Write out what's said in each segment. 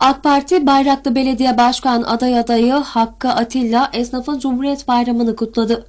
AK Parti Bayraklı Belediye Başkan aday adayı Hakkı Atilla esnafın Cumhuriyet Bayramı'nı kutladı.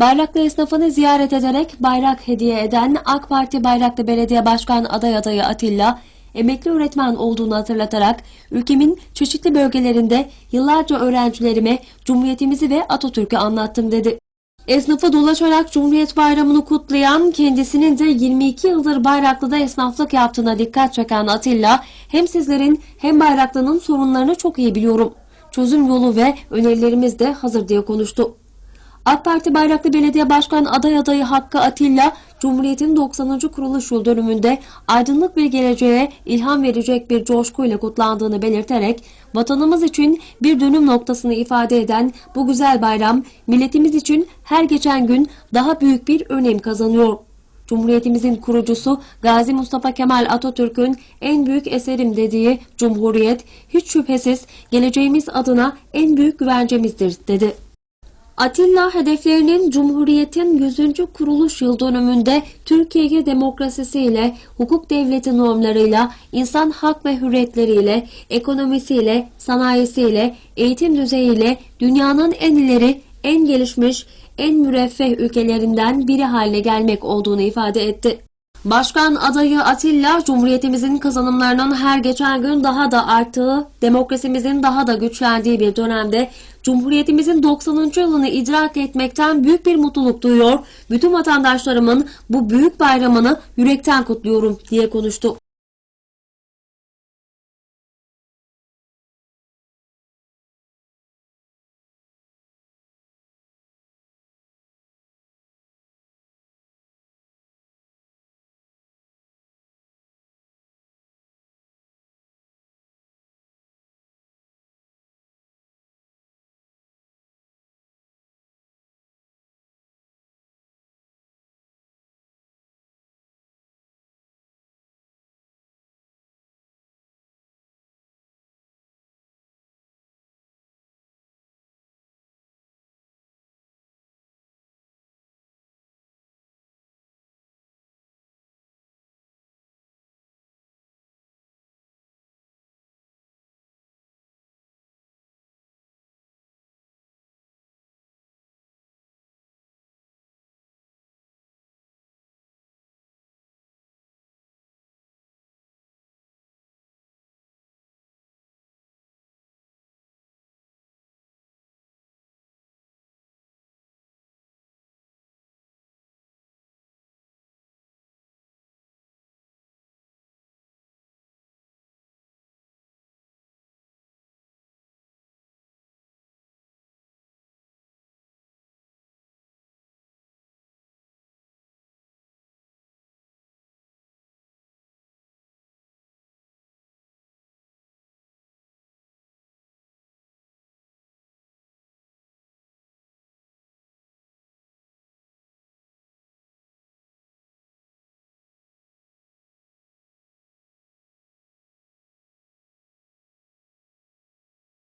Bayraklı esnafını ziyaret ederek bayrak hediye eden AK Parti Bayraklı Belediye Başkan aday adayı Atilla, emekli öğretmen olduğunu hatırlatarak ülkemin çeşitli bölgelerinde yıllarca öğrencilerime Cumhuriyetimizi ve Atatürk'ü anlattım dedi. Esnafı dolaşarak Cumhuriyet Bayramı'nı kutlayan, kendisinin de 22 yıldır Bayraklı'da esnaflık yaptığına dikkat çeken Atilla, hem sizlerin hem Bayraklı'nın sorunlarını çok iyi biliyorum. Çözüm yolu ve önerilerimiz de hazır diye konuştu. AK Parti Bayraklı Belediye Başkan aday adayı Hakkı Atilla, Cumhuriyet'in 90. kuruluş yıl dönümünde aydınlık bir geleceğe ilham verecek bir coşkuyla kutlandığını belirterek, vatanımız için bir dönüm noktasını ifade eden bu güzel bayram, milletimiz için her geçen gün daha büyük bir önem kazanıyor. Cumhuriyetimizin kurucusu Gazi Mustafa Kemal Atatürk'ün en büyük eserim dediği Cumhuriyet, hiç şüphesiz geleceğimiz adına en büyük güvencemizdir, dedi. Atilla hedeflerinin Cumhuriyet'in 100. kuruluş yıl dönümünde Türkiye'ye demokrasisiyle, hukuk devleti normlarıyla, insan hak ve hürriyetleriyle, ekonomisiyle, sanayisiyle, eğitim düzeyiyle dünyanın en ileri, en gelişmiş, en müreffeh ülkelerinden biri haline gelmek olduğunu ifade etti. Başkan adayı Atilla, Cumhuriyetimizin kazanımlarının her geçen gün daha da arttığı, demokrasimizin daha da güçlendiği bir dönemde Cumhuriyetimizin 90. yılını idrak etmekten büyük bir mutluluk duyuyor. Bütün vatandaşlarımın bu büyük bayramını yürekten kutluyorum diye konuştu.